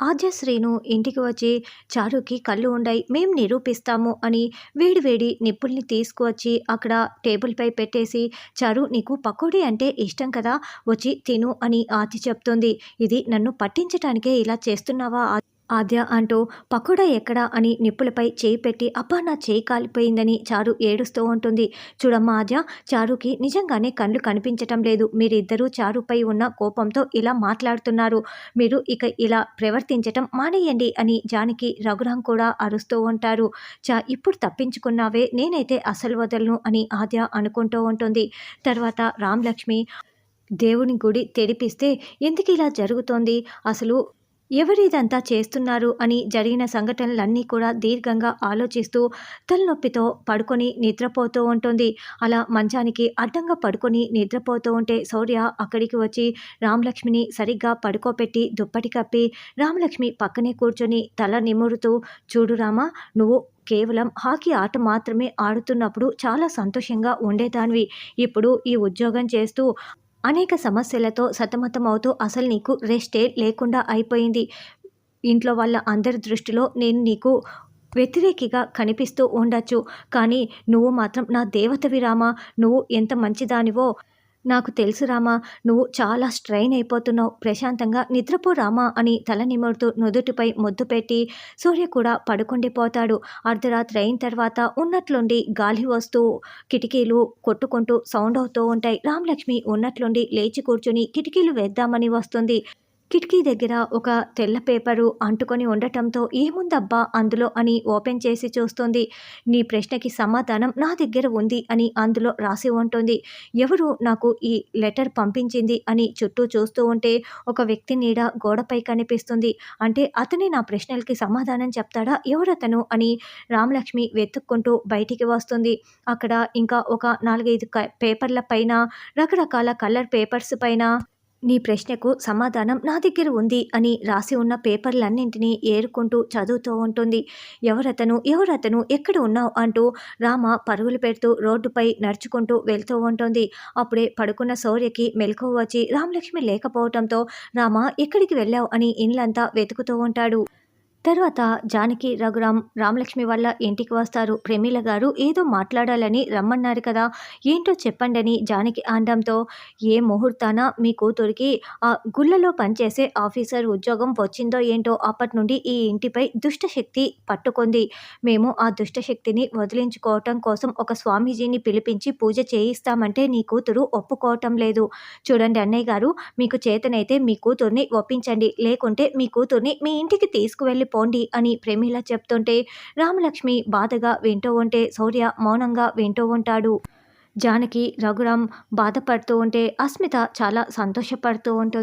ఆద్యశ్రీను ఇంటికి వచ్చి చారుకి కళ్ళు ఉండాయి మేం నిరూపిస్తాము అని వేడి వేడి నిప్పుల్ని తీసుకువచ్చి అక్కడ టేబుల్పై పెట్టేసి చారు నీకు పకోడీ అంటే ఇష్టం కదా వచ్చి తిను అని ఆది చెప్తుంది. ఇది నన్ను పట్టించటానికే ఇలా చేస్తున్నావా ఆద్య అంటూ పకోడా ఎక్కడా? అని నిప్పులపై చేయి పెట్టి అబ్బా నా చేయి కాలిపోయిందని చారు ఏడుస్తూ ఉంటుంది. చూడమ్మా ఆద్య చారుకి నిజంగానే కళ్ళు కనిపించటం లేదు. మీరిద్దరూ చారుపై ఉన్న కోపంతో ఇలా మాట్లాడుతున్నారు. మీరు ఇక ఇలా ప్రవర్తించటం మానేయండి అని జానికి రఘురాం కూడా అరుస్తూ ఉంటారు. చా ఇప్పుడు తప్పించుకున్నావే నేనైతే అసలు వదలను అని ఆద్య అనుకుంటూ ఉంటుంది. తర్వాత రామలక్ష్మి దేవుని గుడి తెరిపిస్తే ఎందుకు ఇలా జరుగుతోంది? అసలు ఎవరిదంతా చేస్తున్నారు అని జరిగిన సంఘటనలన్నీ కూడా దీర్ఘంగా ఆలోచిస్తూ తలనొప్పితో పడుకొని నిద్రపోతూ ఉంటుంది. అలా మంచానికి అడ్డంగా పడుకొని నిద్రపోతూ ఉంటే శౌర్య అక్కడికి వచ్చి రామలక్ష్మిని సరిగ్గా పడుకోపెట్టి దుప్పటి కప్పి రామలక్ష్మి పక్కనే కూర్చొని తల నిమురుతూ చూడు రామా నువ్వు కేవలం హాకీ ఆట మాత్రమే ఆడుతున్నప్పుడు చాలా సంతోషంగా ఉండేదానివి. ఇప్పుడు ఈ ఉద్యోగం చేస్తూ అనేక సమస్యలతో సతమతమవుతూ అసలు నీకు రెస్టే లేకుండా అయిపోయింది. ఇంట్లో వాళ్ళ అందరి దృష్టిలో నేను నీకు వ్యతిరేకిగా కనిపిస్తూ ఉండొచ్చు. కానీ నువ్వు మాత్రం నా దేవతవి రామా. నువ్వు ఎంత మంచిదానివో నాకు తెలుసు రామా నువ్వు చాలా స్ట్రైన్ అయిపోతున్నావు. ప్రశాంతంగా నిద్రపో రామా అని తల నిమురుతూ నుదుటిపై ముద్దు పెట్టి సూర్య కూడా పడుకుండిపోతాడు అర్ధరాత్రి అయిన తర్వాత ఉన్నట్లుండి గాలి వస్తూ కిటికీలు కొట్టుకుంటూ సౌండ్ అవుతూ ఉంటాయి. రామలక్ష్మి ఉన్నట్లుండి లేచి కూర్చుని కిటికీలు వేద్దామని వస్తుంది. కిటికీ దగ్గర ఒక తెల్ల పేపరు అంటుకొని ఉండటంతో ఏముందబ్బా అందులో అని ఓపెన్ చేసి చూస్తుంది. నీ ప్రశ్నకి సమాధానం నా దగ్గర ఉంది అని అందులో రాసి ఉంటుంది. ఎవరు నాకు ఈ లెటర్ పంపించింది అని చుట్టూ చూస్తూ ఉంటే ఒక వ్యక్తి నీడ గోడపై కనిపిస్తుంది. అంటే అతని నా ప్రశ్నలకి సమాధానం చెప్తాడా? ఎవరతను? అని రామలక్ష్మి వెతుక్కుంటూ బయటికి వస్తుంది. అక్కడ ఇంకా ఒక నాలుగైదు పేపర్ల పైన రకరకాల కలర్ పేపర్స్ పైన నీ ప్రశ్నకు సమాధానం నా దగ్గర ఉంది అని రాసి ఉన్న పేపర్లన్నింటినీ ఏరుకుంటూ చదువుతూ ఉంటుంది. ఎవరతను ఎవరతను ఎక్కడ ఉన్నావు అంటూ రామ పరుగులు పెడుతూ రోడ్డుపై నడుచుకుంటూ వెళ్తూ ఉంటుంది. అప్పుడే పడుకున్న శౌర్యకి మెలకు వచ్చి రామలక్ష్మి లేకపోవడంతో రామ ఎక్కడికి వెళ్ళావు అని ఇండ్లంతా వెతుకుతూ ఉంటాడు. తర్వాత జానకి రఘురాం రామలక్ష్మి వల్ల ఇంటికి వస్తారు. ప్రమీల గారు ఏదో మాట్లాడాలని రమ్మన్నారు కదా. ఏంటో చెప్పండి జానకి అనడంతో ఏ ముహూర్తాన మీ కూతురికి ఆ గుళ్ళలో పనిచేసే ఆఫీసర్ ఉద్యోగం వచ్చిందో ఏంటో అప్పటి నుండి ఈ ఇంటిపై దుష్టశక్తి పట్టుకుంది. మేము ఆ దుష్టశక్తిని వదిలించుకోవటం కోసం ఒక స్వామీజీని పిలిపించి పూజ చేయిస్తామంటే నీ కూతురు ఒప్పుకోవటం లేదు. చూడండి అన్నయ్య గారు మీకు చేతనైతే మీ కూతుర్ని ఒప్పించండి. లేకుంటే మీ కూతుర్ని మీ ఇంటికి తీసుకువెళ్ళి పోండి అని ప్రేమిలా చెప్తుంటే రామలక్ష్మి బాధగా వింటూ ఉంటే శౌర్య మౌనంగా వింటూ ఉంటాడు. జానకి రఘురాం బాధపడుతూ ఉంటే అస్మిత చాలా సంతోషపడుతూ ఉంటుంది.